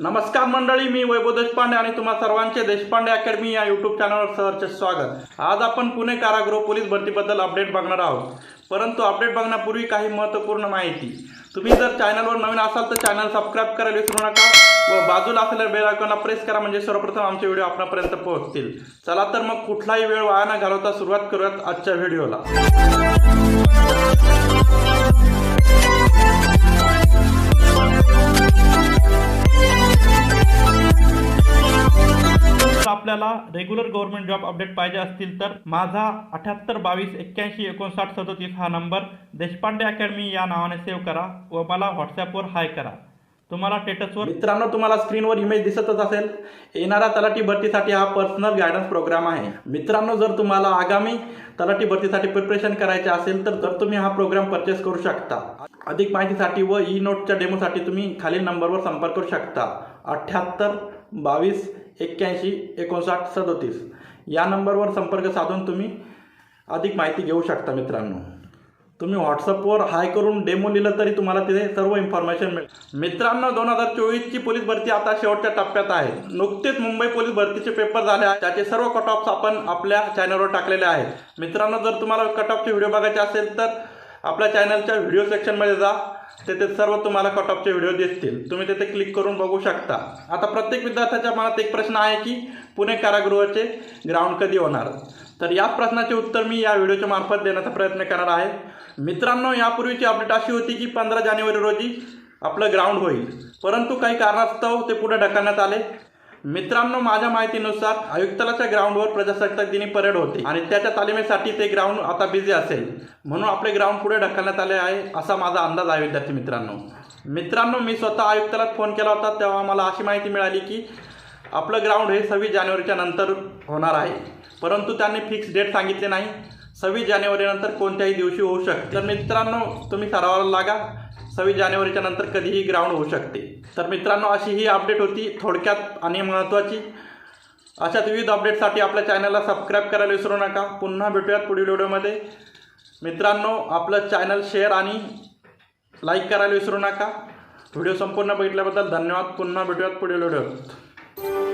नमस्कार मंडळी मी वैभव देशपांडे आणि तुम्हा सर्वांचे देशपांडे अकॅडमी या यूट्यूब चॅनलवर सहर्ष स्वागत. आज आपण पुणे कारागृह पोलीस भरतीबद्दल अपडेट बघणार आहोत. परंतु अपडेट बघण्यापूर्वी काही महत्त्वपूर्ण माहिती. तुम्ही जर चॅनलवर नवीन असाल तर चॅनल सबस्क्राईब करायला विसरू नका व बाजूला असलेल्या बेल आयकॉनला प्रेस करा म्हणजे सर्वप्रथम आमचे व्हिडिओ आपणापर्यंत पोहोचतील. चला तर मग कुठलाही वेळ वाया न घालवता सुरुवात करूयात आजच्या व्हिडिओला आपल्याला रेग्युलर गव्हर्नमेंट जॉब अपडेट पाहिजे असतील तर माझा अठ्याहत्तर बावीस एक्क्याऐंशी एकोणसाठ सदतीस हा नंबर देशपांडे अकॅडमी या नावाने सेव्ह करा व मला व्हॉट्सॲपवर हाय करा. तुम्हाला स्टेटसवर मित्रांनो तुम्हाला स्क्रीनवर इमेज दिसतच असेल. येणाऱ्या तलाठी भरतीसाठी हा पर्सनल गायडन्स प्रोग्राम आहे. मित्रांनो जर तुम्हाला आगामी तलाठी भरतीसाठी प्रिपरेशन करायचे असेल तर तर तुम्ही हा प्रोग्राम परचेस करू शकता. अधिक माहितीसाठी व ई नोटच्या डेमोसाठी तुम्ही खालील नंबरवर संपर्क करू शकता. अठ्ठ्याहत्तर बावीस एक्क्याऐंशी एकोणसाठ सदोतीस. या नंबरवर संपर्क साधून तुम्ही अधिक माहिती घेऊ शकता मित्रांनो. तुम्ही व्हॉट्सअपवर हाय करून डेमो लिहिलं तरी तुम्हाला तिथे सर्व इन्फॉर्मेशन मिळेल. मित्रांनो दोन हजार चोवीसची पोलीस भरती आता शेवटच्या टप्प्यात आहे. नुकतेच मुंबई पोलीस भरतीचे पेपर झाले आहेत. त्याचे सर्व कट ऑफ्स आपण आपल्या चॅनलवर टाकलेले आहेत. मित्रांनो जर तुम्हाला कट ऑफचे व्हिडिओ बघायचे असेल तर आपल्या चॅनलच्या व्हिडिओ सेक्शनमध्ये जा. तेथे सर्व तुम्हाला कट ऑफचे व्हिडिओ दिसतील. तुम्ही तेथे क्लिक करून बघू शकता. आता प्रत्येक विद्यार्थ्याच्या मनात एक प्रश्न आहे की पुणे कारागृहाचे ग्राउंड कधी होणार? तर या प्रश्नाचे उत्तर मी या व्हिडिओच्या मार्फत देण्याचा प्रयत्न करणार आहे. मित्रांनो यापूर्वीची अपडेट अशी होती की पंधरा जानेवारी रोजी आपलं ग्राउंड होईल. परंतु काही कारणास्तव ते पुढे ढकलण्यात आले. मित्रांनो माझ्या माहितीनुसार आयुक्तालाच्या ग्राउंडवर प्रजासत्ताक दिनी परेड होते आणि त्याच्या तालिमेसाठी ते ग्राउंड आता बिझी असेल. म्हणून आपले ग्राउंड पुढे ढकलण्यात आले आहे असा माझा अंदाज आहे विद्यार्थी मित्रांनो. मित्रांनो मी स्वतः आयुक्तालयात फोन केला होता तेव्हा मला अशी माहिती मिळाली की आपलं ग्राउंड हे सव्वीस जानेवारीच्या नंतर होणार आहे. परंतु त्यांनी फिक्स डेट सांगितले नाही. सव्वीस जानेवारीनंतर कोणत्याही दिवशी होऊ शकते. तर मित्रांनो तुम्ही सरावाला लागा सव्वीस जानेवारीच्या नंतर कधीही ग्राउंड होऊ शकते. तर मित्रांनो अशी ही अपडेट होती थोडक्यात आणि महत्त्वाची अशाच विविध अपडेटसाठी आपल्या चॅनलला सबस्क्राईब करायला विसरू नका. पुन्हा भेटूयात पुढील व्हिडिओमध्ये. मित्रांनो आपलं चॅनल शेअर आणि लाईक करायला विसरू नका. व्हिडिओ संपूर्ण बघितल्याबद्दल धन्यवाद. पुन्हा भेटूयात पुढील व्हिडिओत.